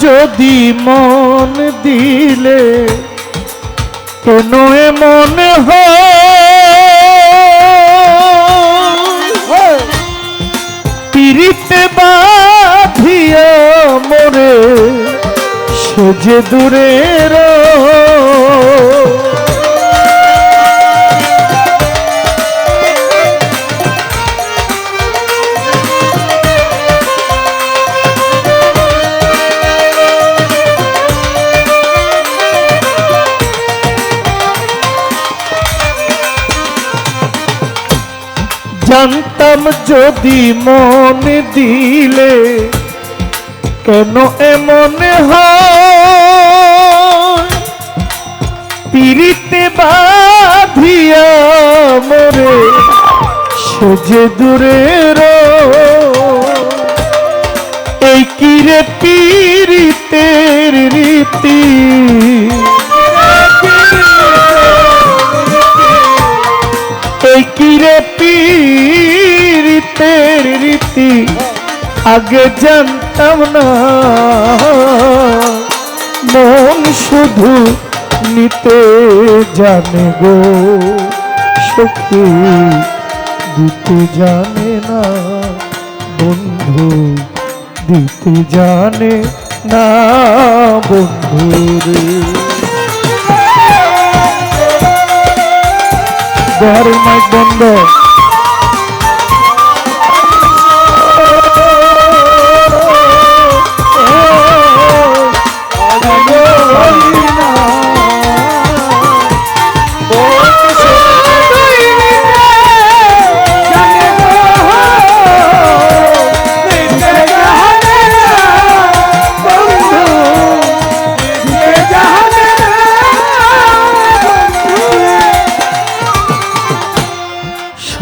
যদি মন দিলে কেন এমন হয়। বাধিয়া মোরে সে যে দূরের জানতাম যদি মন দিলে, কেন এমন পিরিতে বাঁধিয়া মরে সে যে দূরের এই কিরে পীড়িতের রীতি? এই কিরে আগে জানতাম না। মন শুধু নিতে জানে গো সখী দিতে জানে না, বন্ধু দিতে জানে না, বন্ধু রে। বন্ধ।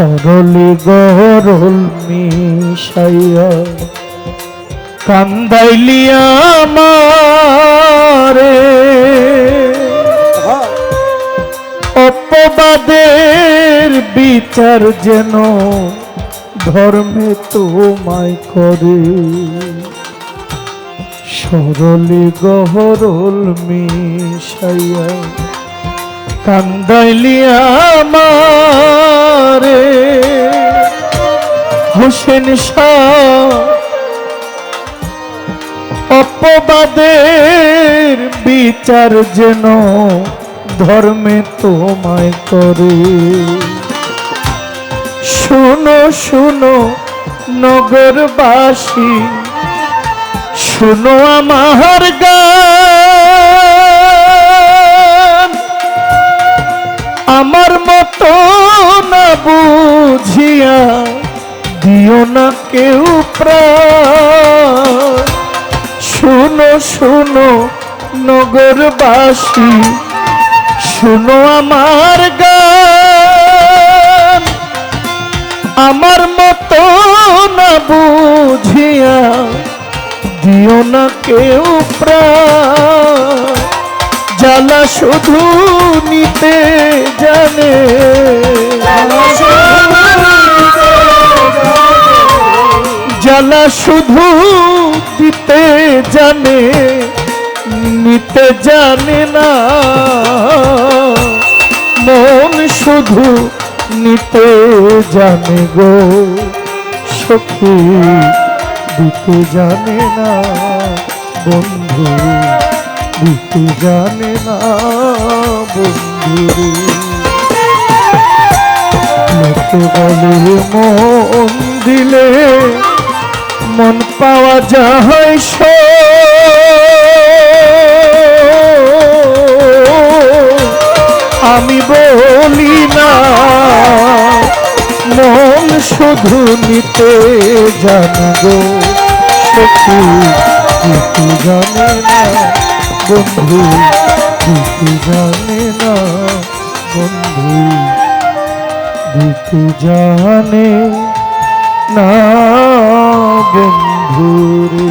সরলি গরল মিশাইয়া কান্দাইলি আমারে। অপবাদের বিচার যেন ধর্মে তোমায় করে। সরলি গহরল মিশাইয়া কান্দাইলি আমারে হোসেন শাহ, অপবাদের বিচার যেন ধর্মে তোমায় করে। শোনো শোনো, নগরবাসী, শোনো আমার গান। বুঝিয়া দিও না কেউ শুনো শুনো, নগরবাসী, শুনো আমার গান। আমার মতো না বুঝিয়া দিও না কেউ প্রাণ। শুধু নিতে জানে। জ্বালা শুধু দিতে জানে নিতে জানে না। মন শুধু নিতে জানে গো সখী দিতে জানে না। বন্ধু দিতে জানে না বন্ধু মন দিলে মন পাওয়া যায় আমি বলি না, মন শুধু নিতে জানব দিতে জানে না। বন্ধু দিতে জানে না বন্ধু দিতে জানে না বন্ধু রে।